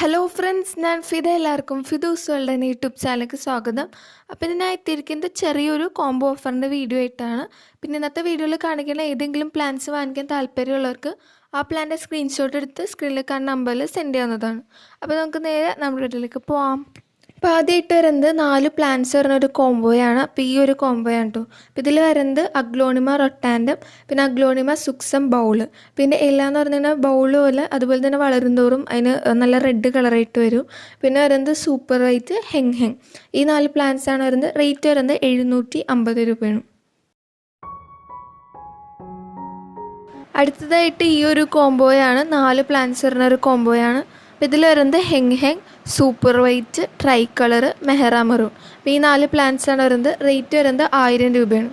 Hello friends ഞാൻ ഫിദ എല്ലാവർക്കും Fidu's world YouTube ചാനലിലേക്ക് സ്വാഗതം. അപ്പോൾ ഇത് ഞാൻ എത്തിയിരിക്കുന്നത് ചെറിയൊരു കോംബോ ഓഫറിന്റെ വീഡിയോ ആയിട്ടാണ്. പിന്നെ ഇന്നത്തെ വീഡിയോയിൽ കാണിക്കുന്ന ഏതെങ്കിലും പ്ലാൻസ് വാങ്ങിക്കാൻ താല്പര്യമുള്ളവർക്ക് ആ പ്ലാന്റെ സ്ക്രീൻഷോട്ട് എടുത്ത് സ്ക്രീനിൽ കാണുന്ന നമ്പറിൽ സെൻഡ് ചെയ്യാവുന്നതാണ്. അപ്പോൾ നമുക്ക് നേരെ നമ്മുടെ വീട്ടിലേക്ക് പോവാം. അപ്പോൾ ആദ്യമായിട്ട് വരുന്നത് നാല് പ്ലാന്റ്സ് വരുന്ന ഒരു കോംബോയാണ് അപ്പോൾ ഈ ഒരു കോംബോയാണ് കേട്ടോ അപ്പോൾ ഇതിൽ വരുന്നത് അഗ്ലോണിമ റൊട്ടാൻഡം പിന്നെ അഗ്ലോണിമ സുക്സം ബൗൾ പിന്നെ എല്ലാം എന്ന് പറഞ്ഞു കഴിഞ്ഞാൽ ബൗൾ പോലെ അതുപോലെ തന്നെ വളരും തോറും അതിന് നല്ല റെഡ് കളറായിട്ട് വരും. പിന്നെ വരുന്നത് സൂപ്പർ റൈറ്റ് ഹെങ് ഹെങ് ഈ നാല് പ്ലാന്റ്സ് ആണ് വരുന്നത് റേറ്റ് വരുന്നത് എഴുന്നൂറ്റി അമ്പത് രൂപയാണ്. അടുത്തതായിട്ട് ഈ ഒരു കോംബോയാണ് നാല് പ്ലാന്റ്സ് വരുന്ന ഒരു കോംബോയാണ് അപ്പോൾ ഇതിൽ വരുന്നത് ഹെങ് ഹെങ് സൂപ്പർ വൈറ്റ് ട്രൈ കളർ മെഹറ മെറൂൺ ഈ നാല് പ്ലാന്റ്സ് ആണ് വരുന്നത്. റേറ്റ് വരുന്നത് ആയിരം രൂപയാണ്.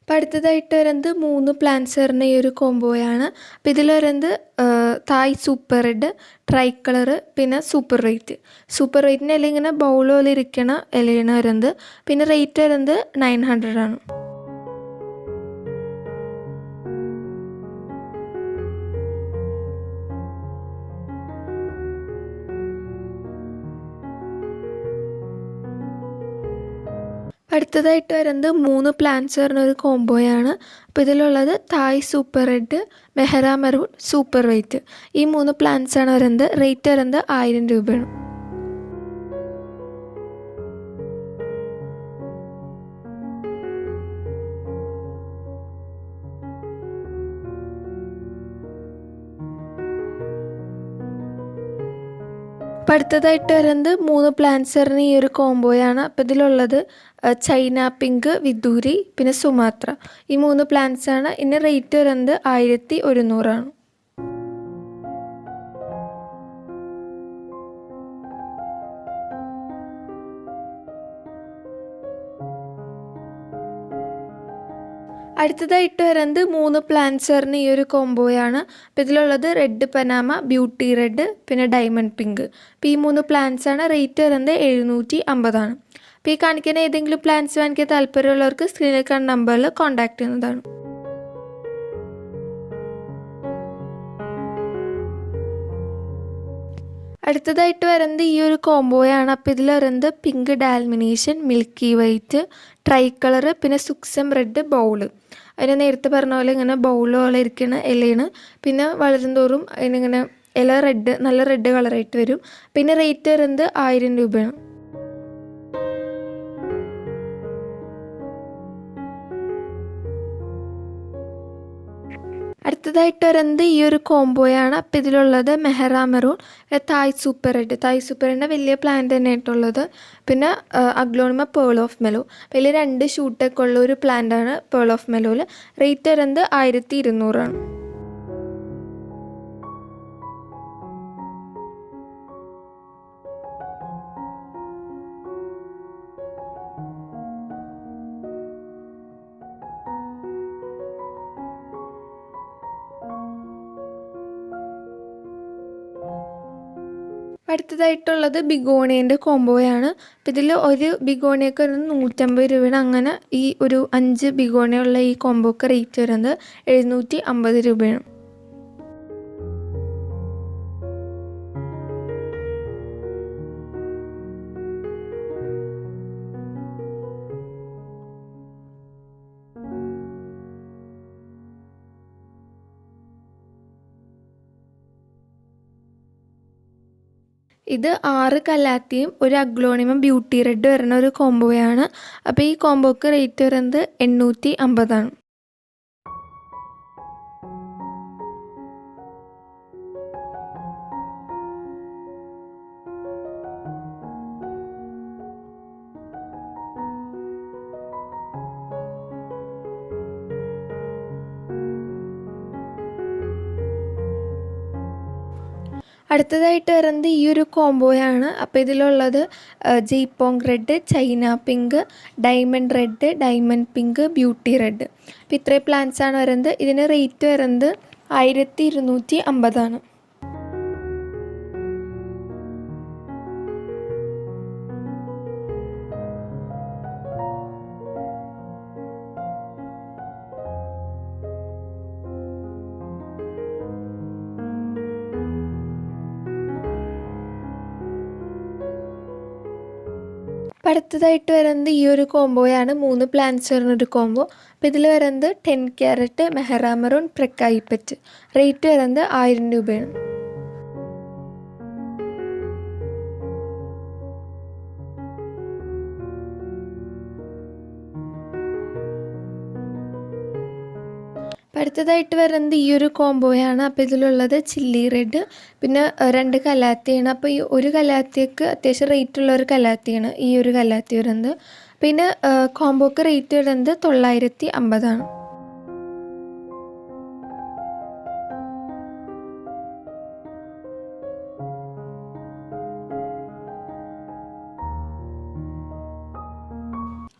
അപ്പം അടുത്തതായിട്ട് വരുന്നത് മൂന്ന് പ്ലാന്റ്സ് വരുന്ന ഈ ഒരു കോംബോയാണ് അപ്പോൾ ഇതിൽ വരുന്നത് Thai super red tricolour പിന്നെ സൂപ്പർ റേറ്റ് സൂപ്പർ റേറ്റിന് ഇല ഇങ്ങനെ ബൗൾ പോലെ ഇരിക്കണ ഇലയാണ് വരുന്നത്. പിന്നെ റേറ്റ് വരുന്നത് നയൻ ഹൺഡ്രഡ് ആണ്. അടുത്തതായിട്ട് വരുന്നത് മൂന്ന് പ്ലാന്റ്സ് വരുന്ന ഒരു കോംബോയാണ് അപ്പോൾ ഇതിലുള്ളത് തായ് സൂപ്പർ റെഡ് മെഹറ മെറൂൺ സൂപ്പർ വൈറ്റ് ഈ മൂന്ന് പ്ലാന്റ്സ് ആണ് വരുന്നത്. റേറ്റ് വരുന്നത് ആയിരം രൂപയാണ്. അപ്പോൾ അടുത്തതായിട്ട് വരുന്നത് മൂന്ന് പ്ലാന്റ്സ് വരുന്ന ഈ ഒരു കോംബോയാണ് അപ്പോൾ ഇതിലുള്ളത് ചൈന പിങ്ക് വിദൂരി പിന്നെ സുമാത്ര. ഈ മൂന്ന് പ്ലാന്റ്സാണ് ഇതിന് റേറ്റ് വരുന്നത് ആയിരത്തി ഒരുന്നൂറാണ്. അടുത്തതായിട്ട് വരുന്നത് മൂന്ന് പ്ലാൻസറിന് ഈ ഒരു കോംബോയാണ് അപ്പോൾ ഇതിലുള്ളത് റെഡ് പനാമ ബ്യൂട്ടി റെഡ് പിന്നെ ഡയമണ്ട് പിങ്ക് അപ്പോൾ ഈ മൂന്ന് പ്ലാൻസാണ് റേറ്റ് വരുന്നത് എഴുന്നൂറ്റി അമ്പതാണ് അപ്പോൾ ഈ കാണിക്കുന്ന ഏതെങ്കിലും പ്ലാൻസ് വാങ്ങിക്കാൻ താല്പര്യമുള്ളവർക്ക് സ്ക്രീനിൽ കാണുന്ന നമ്പറിൽ കോൺടാക്ട് ചെയ്യുന്നതാണ്. അടുത്തതായിട്ട് വരുന്നത് ഈ ഒരു കോംബോയാണ് അപ്പോൾ ഇതിൽ വരുന്നത് പിങ്ക് ഡാൽമിനേഷൻ മിൽക്കി വൈറ്റ് ട്രൈ കളർ പിന്നെ സുക്സം റെഡ് ബൗൾ അതിന് നേരത്തെ പറഞ്ഞ പോലെ ഇങ്ങനെ ബൗൾ പോലെ ഇരിക്കുന്ന ഇലയാണ്. പിന്നെ വളരുന്തോറും അതിനിങ്ങനെ ഇല റെഡ് നല്ല റെഡ് കളറായിട്ട് വരും. പിന്നെ റേറ്റ് വരുന്നത് ആയിരം രൂപയാണ്. അടുത്തതായിട്ട് വരുന്നത് ഈ ഒരു കോംബോയാണ്. അപ്പോൾ ഇതിലുള്ളത് Mehara maroon Thai super red. Thai super റെഡിന്റെ വലിയ പ്ലാന്റ് തന്നെയായിട്ടുള്ളത്. പിന്നെ അഗ്ലോണിമ പേൾ ഓഫ് മെലോ. വലിയ രണ്ട് ഷൂട്ടൊക്കെ ഉള്ള ഒരു പ്ലാന്റാണ് പേൾ ഓഫ് മെലോയിൽ റേറ്റ് വരുന്നത് ആയിരത്തി ഇരുന്നൂറാണ്. അടുത്തതായിട്ടുള്ളത് ബിഗോണിയന്റെ കോംബോയാണ്. അപ്പോൾ ഇതിൽ ഒരു ബിഗോണിയൊക്കെ വരുന്നത് നൂറ്റമ്പത് രൂപയാണ്. അങ്ങനെ ഈ ഒരു അഞ്ച് ബിഗോണിയുള്ള ഈ കോംബോക്ക് റേറ്റ് വരുന്നത് എഴുന്നൂറ്റി അമ്പത് രൂപയാണ്. ഇത് ആറ് കലാത്തിയും ഒരു അഗ്ലോണിമം ബ്യൂട്ടി റെഡ് വരുന്ന ഒരു കോംബോയാണ് അപ്പോൾ ഈ കോംബോക്ക് റേറ്റ് വരുന്നത് എണ്ണൂറ്റി അമ്പതാണ്. അടുത്തതായിട്ട് വരുന്നത് ഈ ഒരു കോംബോയാണ്. അപ്പോൾ ഇതിലുള്ളത് ജെയ്പോങ് red China pink diamond red diamond pink beauty red. അപ്പോൾ ഇത്രയും പ്ലാൻസാണ് വരുന്നത്. ഇതിന് റേറ്റ് വരുന്നത് ആയിരത്തി ഇരുന്നൂറ്റി അമ്പതാണ്. അടുത്തതായിട്ട് വരുന്നത് ഈ ഒരു കോംബോയാണ്. മൂന്ന് പ്ലാന്റ്സ് വരുന്നൊരു കോംബോ അപ്പോൾ ഇതിൽ വരുന്നത് ടെൻ ക്യാരറ്റ് മെഹറാമറൂൺ പ്രക്കായിപ്പറ്റ് റേറ്റ് വരുന്നത് ആയിരം രൂപയാണ്. അപ്പം അടുത്തതായിട്ട് വരുന്നത് ഈ ഒരു കോംബോയാണ് അപ്പോൾ ഇതിലുള്ളത് ചില്ലി റെഡ് പിന്നെ രണ്ട് കലാത്തിയാണ്. അപ്പോൾ ഈ ഒരു കലാത്തിക്ക് അത്യാവശ്യം റേറ്റ് ഉള്ള ഒരു കലാത്തിയാണ് ഈ ഒരു കലാത്തി വരുന്നത്. പിന്നെ കോംബോക്ക് റേറ്റ് വരുന്നത് തൊള്ളായിരത്തി അമ്പതാണ്.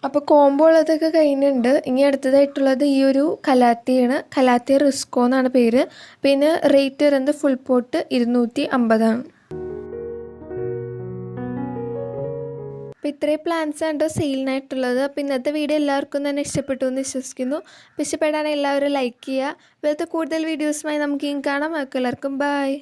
അപ്പോൾ കോംബോ ഉള്ളതൊക്കെ കഴിഞ്ഞിട്ടുണ്ട്. ഇനി അടുത്തതായിട്ടുള്ളത് ഈ ഒരു കലാത്തിയാണ്. കലാത്തി റിസ്കോ എന്നാണ് പേര്. പിന്നെ റേറ്റ് വരുന്നത് ഫുൾ പോട്ട് ഇരുന്നൂറ്റി അമ്പതാണ് അപ്പോൾ ഇത്രയും പ്ലാൻസ് ആണ് സെയിലിനായിട്ടുള്ളത് അപ്പോൾ ഇന്നത്തെ വീഡിയോ എല്ലാവർക്കും തന്നെ ഇഷ്ടപ്പെട്ടു എന്ന് വിശ്വസിക്കുന്നു. ഇഷ്ടപ്പെടാൻ എല്ലാവരും ലൈക്ക് ചെയ്യുക. ഇപ്പോഴത്തെ കൂടുതൽ വീഡിയോസുമായി നമുക്ക് ഇനി കാണാം. എല്ലാവർക്കും ബൈ